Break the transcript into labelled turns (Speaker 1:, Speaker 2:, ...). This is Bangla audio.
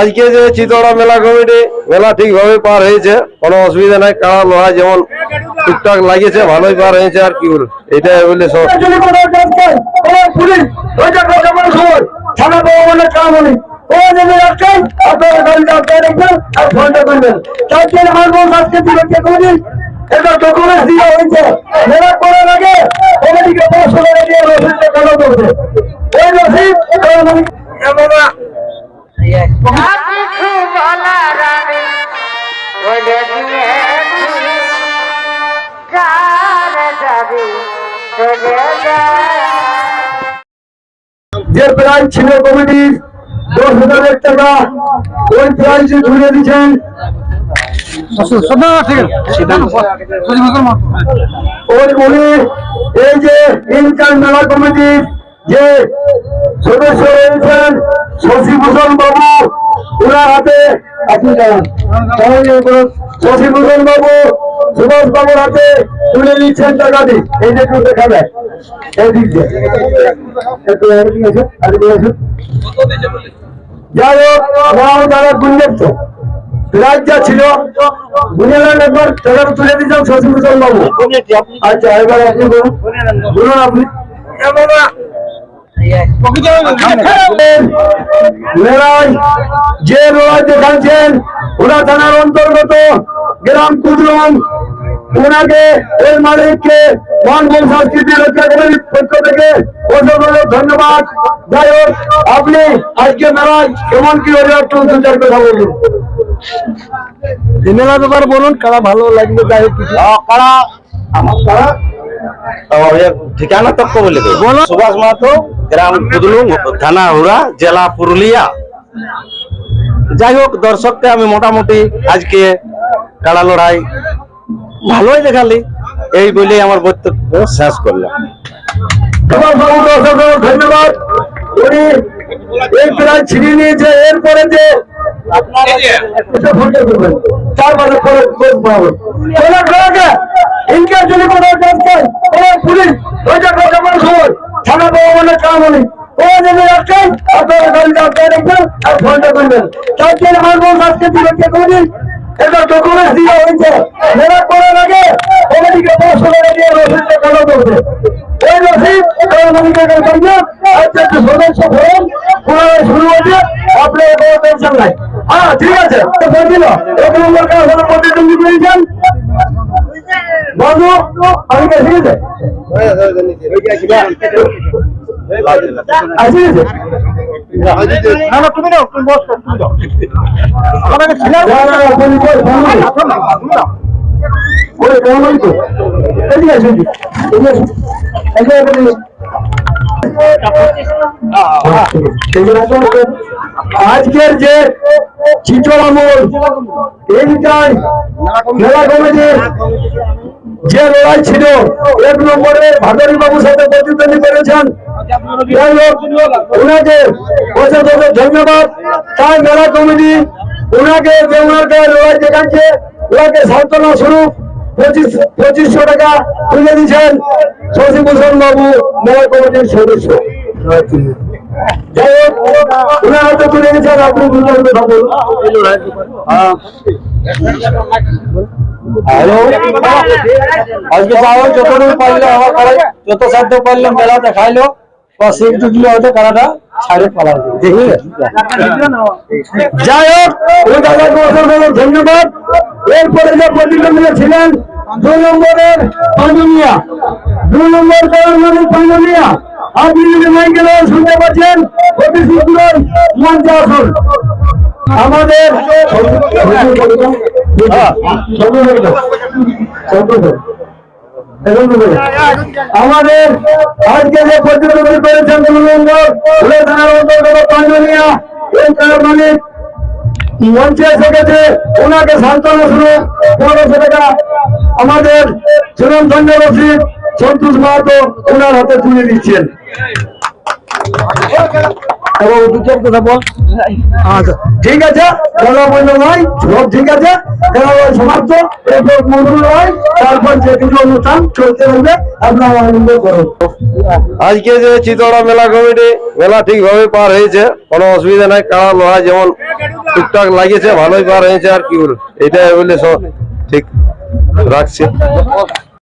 Speaker 1: আজকে যে চিতড়া মেলা কমিটি, মেলা ঠিকভাবে পার হয়েছে, কোনো অসুবিধা নাই কারা লোহা যেমন টুকটাক লাগিয়েছে, ভালোই পার হয়েছে আর কি বলে সব
Speaker 2: বলে বলে এটা। ওই রসিদ
Speaker 3: যা
Speaker 2: প্রাইজ ছিল কমিটির দশ হাজার টাকা ওই প্রাইজ ধরে দিচ্ছেন। ওই এই যে ইনকাম মেলা কমিটির যে সদস্য শশীভূষণ বাবু ওনার হাতে আপনি। শশীভূষণ বাবু, সুভাষ বাবুর হাতে তুলে দিচ্ছেন টাকাটি এই যে একটু দেখাবে। যাই হোক দাদা গুঞ্জব তো। রাজ যা ছিল। বুঝলেন একবার টাকাটা তুলে দিচ্ছেন শশীভূষণ বাবু। আচ্ছা এবার আপনি বলুন। বলুন আপনি। লড়াই যে লড়াই দেখাচ্ছেন ওরা থানার অন্তর্গত গ্রাম কুদরম ওনাকে এর মালিককে মনভোগ সংস্কৃতি রক্ষা কমিটির পক্ষ থেকে অসংখ্য ধন্যবাদ। যাই হোক আপনি আজকে মেলায় কেমন কি হলে একটু দু চার কথা বলুন। মেলা ব্যাপারে বলুন কারা ভালো লাগবে কিছু। কারা? আমার কারা?
Speaker 1: ঠিকানা তক্ক বলো। সুভাষ মাহাতো গ্রাম কুদলুং থানা হুড়া জেলা পুরুলিয়া। যাই হোক দর্শককে আমি মোটামুটি আজকে কাড়া লড়াই ভালোই দেখালি। এই বলে আমার বক্তব্য শেষ করলাম।
Speaker 2: ধন্যবাদ। এই প্রায় ছিনিয়ে নিয়েছে। এরপরে যে এটা ফোনটা করবেন চার মাসের পরে খোঁজ পাবো তোলা খোলাকে ইনকে যদি কোনো কাজ করে কোনো পুলিশ ওইটা কথা বলে খবর থানা পাবো বলে কাম হলে ও যদি রাখেন আপনারা গাড়িটা আটকে রাখবেন আর ফোনটা করবেন। তার জন্য আমার বউ আজকে শুরু হচ্ছে আপনার ঠিক আছে বন্ধু আমি কে ঠিক আছে আছে না না তুমি নাও তুমি বস তুমি দাও। আমাকে ছিল না না তুমি বল ফোন না ওরে কেমন তো? এদিকে আসুন এদিকে আসুন এদিকে আসুন আজকের যে চিচর আমল মেলা কমিটির যে লড়াই ছিল এক নম্বরে ভাদারি বাবুর সাথে প্রতিদ্বন্দ্বী করেছেন। ওনাকে অসংখ্য ধন্যবাদ। তাই মেলা কমিটি ওনাকে যে ওনার গায়ে লড়াই দেখাচ্ছে ওনাকে সান্ত্বনা স্বরূপ পঁচিশ পঁচিশশো টাকা তুলে দিয়েছেন শশীভূষণ বাবু মেলা কমিটির সদস্য। যাই হোক তুলে দিয়েছেন আপনি দুজন কথা বলুন
Speaker 1: হ্যালো আজকে যাও যতটুকু পারলে আমার করাই যত সাধ্য পারলে মেলা দেখাইলো। বা সেই টুকলে হয়তো কারাটা ছাড়ে পালার দেখি।
Speaker 2: যাই হোক, ওই দাদাকে অসংখ্য ধন্যবাদ। এরপরে যে প্রতিদ্বন্দ্বী ছিলেন দুই নম্বরের পাঞ্জনিয়া দুই নম্বর কর্মী পাঞ্জনিয়া আপনি যদি গেলে শুনতে পাচ্ছেন আমাদের আমাদের আজকে যে প্রতিদ্বন্দ্বী করেছেন থানার অন্তর্গত পাঞ্জনিয়া এই তার মালিক মঞ্চে এসে গেছে, ওনাকে সান্ত্বনা শুরু পনেরোশো টাকা আমাদের রশিদ সন্তোষ মাহাতো ওনার হাতে তুলে দিচ্ছেন। এবং কথা বল। আচ্ছা ঠিক আছে নয় সব ঠিক আছে? সমাপ্ত? এরপর মধুর নয় তারপর যে কিছু অনুষ্ঠান চলতে থাকবে আপনারা আনন্দ করুন।
Speaker 4: আজকে যে চিতড়া মেলা কমিটি মেলা ঠিকভাবে পার হয়েছে কোনো অসুবিধা নাই কাড়া লোহা যেমন টুকটাক লাগিয়েছে ভালোই পার হয়েছে আর কি বলব এটাই বললে সব ঠিক রাখছে।